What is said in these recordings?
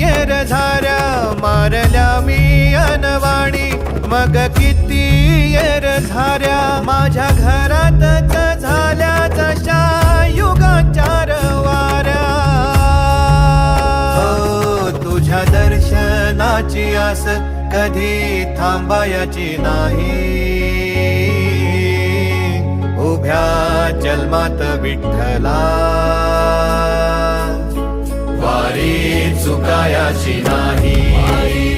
येर झाऱ्या मारल्या मी अनवाणी. मग किती येर झाऱ्या माझ्या घरातच झाल्या जशा युगाचार वाऱ्या हो, तुझ्या दर्शनाची आस कधी थांबायची नाही. उभ्या जन्मात विठ्ठला. वारी चुकायाची नाही.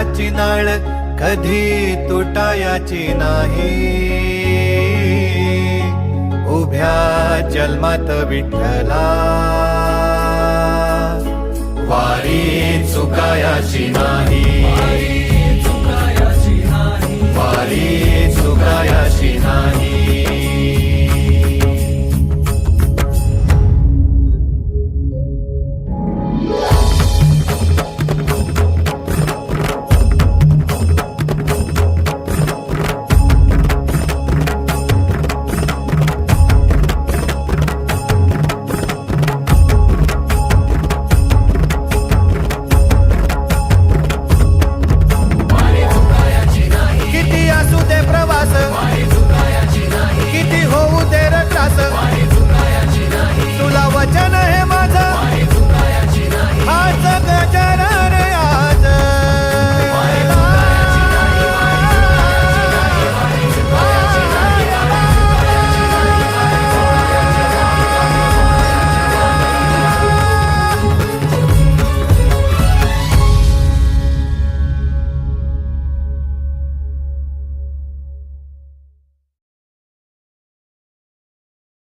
प्रेमाची नाळ कधी तुटायाची नाही. उभ्या जन्मात विठ्ठला वारी चुकायाची नाही. वारी चुकाया